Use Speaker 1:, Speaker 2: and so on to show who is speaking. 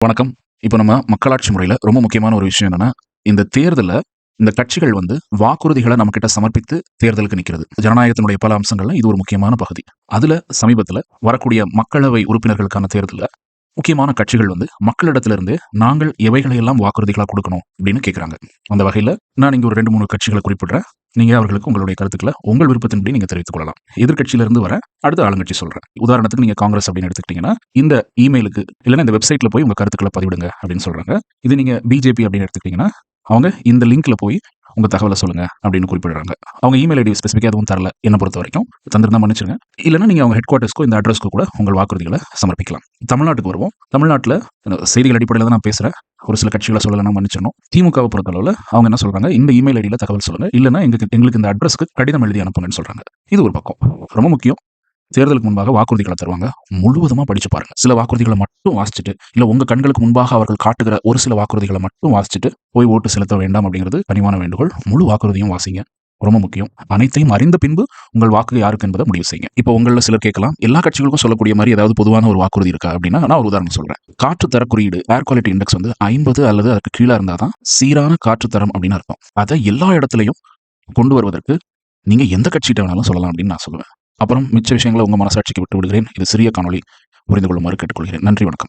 Speaker 1: வணக்கம். இப்போ நம்ம மக்களாட்சி முறையில் ரொம்ப முக்கியமான ஒரு விஷயம் என்னன்னா இந்த தேர்தலில் இந்த கட்சிகள் வந்து வாக்குறுதிகளை நம்ம கிட்ட சமர்ப்பித்து தேர்தலுக்கு நிற்கிறது ஜனநாயகத்தினுடைய பல அம்சங்கள்ல இது ஒரு முக்கியமான பகுதி. அதுல சமீபத்தில் வரக்கூடிய மக்களவை உறுப்பினர்களுக்கான தேர்தலில் முக்கியமான கட்சிகள் வந்து மக்களிடத்துலேருந்து நாங்கள் எவைகளை எல்லாம் வாக்குறுதிகளாக கொடுக்கணும் அப்படின்னு கேட்குறாங்க அந்த வகையில் நான் இங்கே ஒரு ரெண்டு மூணு கட்சிகளை குறிப்பிடுறேன். நீங்க அவர்களுக்கு உங்களுடைய கருத்துக்களை உங்கள் விருப்பத்தின்படி நீங்கள் தெரிவித்துக் கொள்ளலாம். எதிர்கட்சியிலிருந்து வர அடுத்த ஆளுங்கட்சி சொல்றேன். உதாரணத்துக்கு நீங்க காங்கிரஸ் அப்படின்னு எடுத்துக்கிட்டீங்கன்னா இந்த இமெயிலுக்கு இல்லைன்னா இந்த வெப்சைட்ல போய் உங்கள் கருத்துக்களை பதிவிடுங்க அப்படின்னு சொல்றாங்க. இது நீங்க பிஜேபி அப்படின்னு எடுத்துக்கிட்டீங்கன்னா அவங்க இந்த லிங்க்ல போய் உங்கள் தகவலை சொல்லுங்க அப்படின்னு குறிப்பிடுறாங்க. அவங்க இமெயில் ஐடி ஸ்பெசிஃபிக்காக எதுவும் தரல. என்னை பொறுத்த வரைக்கும் தந்திருந்தா மன்னிச்சிருங்க. இல்லைன்னா நீங்கள் அவங்க ஹெட் குவார்ட்டர்ஸ்க்கோ இந்த அட்ரஸ்க்கு கூட உங்கள் வாக்குறுதிகளை சமர்ப்பிக்கலாம். தமிழ்நாட்டுக்கு வருவோம். தமிழ்நாட்டில் செய்திகள் அடிப்படையில் தான் நான் பேசுகிறேன் ஒரு சில கட்சிகளை சொல்லலாம் மன்னிச்சிடணும். திமுகவை பொறுத்தளவில் அவங்க என்ன சொல்கிறாங்க இந்த இமெயில் ஐடியில் தகவல் சொல்லுங்கள் இல்லைன்னா எங்களுக்கு எங்களுக்கு இந்த அட்ரஸ்க்கு கடிதம் எழுதி அனுப்புங்கன்னு சொல்கிறாங்க இது ஒரு பக்கம். ரொம்ப முக்கியம். தேர்தலுக்கு முன்பாக வாக்குறுதிகளை தருவாங்க. முழுவதுமா படிச்சு பாருங்க. சில வாக்குறுதிகளை மட்டும் வாசிச்சுட்டு இல்ல உங்க கண்களுக்கு முன்பாக அவர்கள் காட்டுகிற ஒரு சில வாக்குறுதிகளை மட்டும் வாசிச்சுட்டு போய் ஓட்டு செலுத்த வேண்டாம் அப்படிங்கிறது கனிவான வேண்டுகோள். முழு வாக்குறுதியும் வாசிங்க. ரொம்ப முக்கியம். அனைத்தையும் அறிந்த பின்பு உங்கள் வாக்கு யாருக்கு என்பதை முடிவு செய்யுங்க. இப்போ உங்களில் சிலர் கேட்கலாம் எல்லா கட்சிகளுக்கும் சொல்லக்கூடிய மாதிரி ஏதாவது பொதுவான ஒரு வாக்குறுதி இருக்கா அப்படின்னா நான் ஒரு உதாரணம் சொல்றேன். காற்று தர குறியீடு ஏர் குவாலிட்டி இண்டெக்ஸ் வந்து ஐம்பது அல்லது அதுக்கு கீழே இருந்தால் தான் சீரான காற்று தரம் அப்படின்னு அர்த்தம். அதை எல்லா இடத்துலையும் கொண்டு வருவதற்கு நீங்க எந்த கட்சிகிட்ட வேணாலும் சொல்லலாம் அப்படின்னு நான் சொல்லுவேன். அப்புறம் மிச்ச விஷயங்களை உங்கள் மனசாட்சிக்கு விட்டு விடுகிறேன். இது சிறிய காணொலி புரிந்து கொள்ளுமாறு கேட்டுக்கொள்கிறேன். நன்றி வணக்கம்.